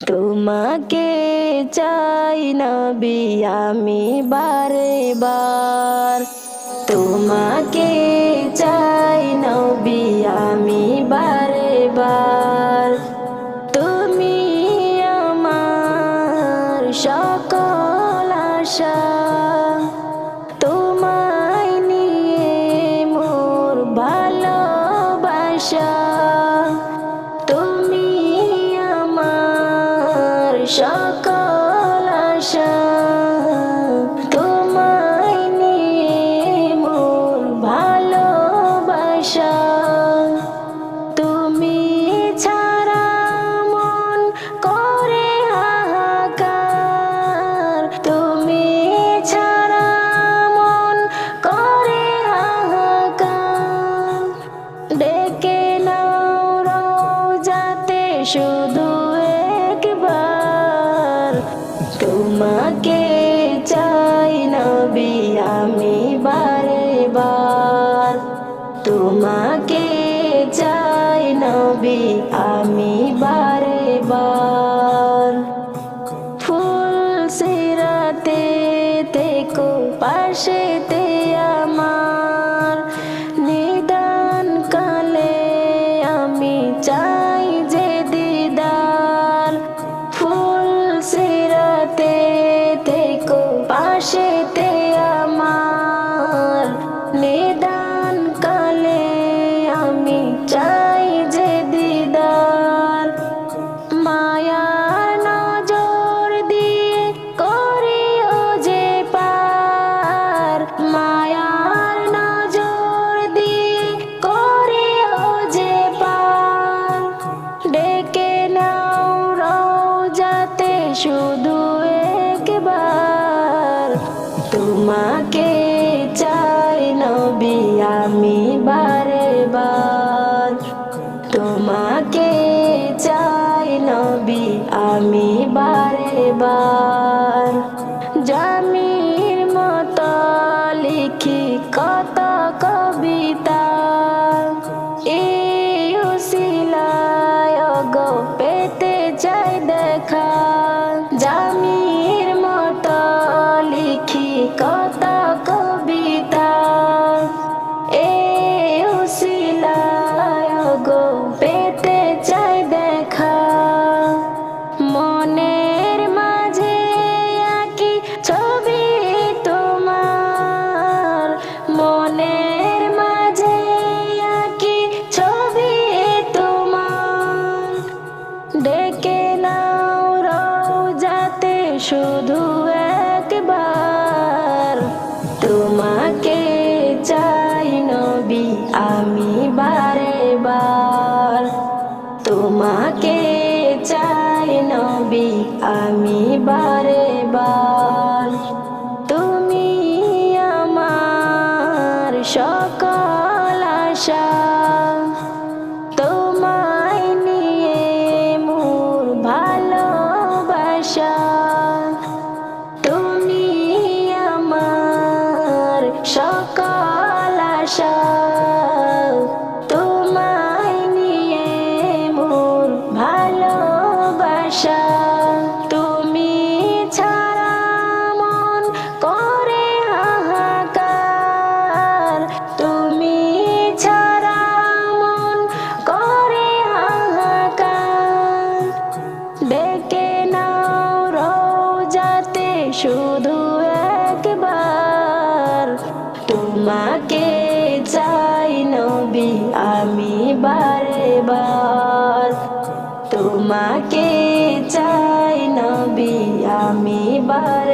তোমাকে চাই নবী, আমি বারে বার। তোমাকে চাই নবী, আমি বারে বার। তুমি আমার সকল আশা। তোমায় নিয়ে মোর ভালোবাসা। সকল আশা তোমায় নিয়ে মোর ভালোবাসা। তুমি ছাড়া মন করে হাহাকার। তুমি ছাড়া মন করে হাহাকার। ডেকে নাও যাতে শুধু তোমাকে চাই নবী আমি বারে বার। তোমাকে চাই নবী আমি বারে বার। শুধু একবার। তোমাকে চাই নবী আমি বারে বার। তোমাকে চাই নবী আমি বারে ভালোবাসা তুমি ছাড়া মন করে তুমি ছাড়া করে ডেকে নাও শুধু একবার। তোমাকে চাই নবী, আমি বারে বার তোমাকে Bye.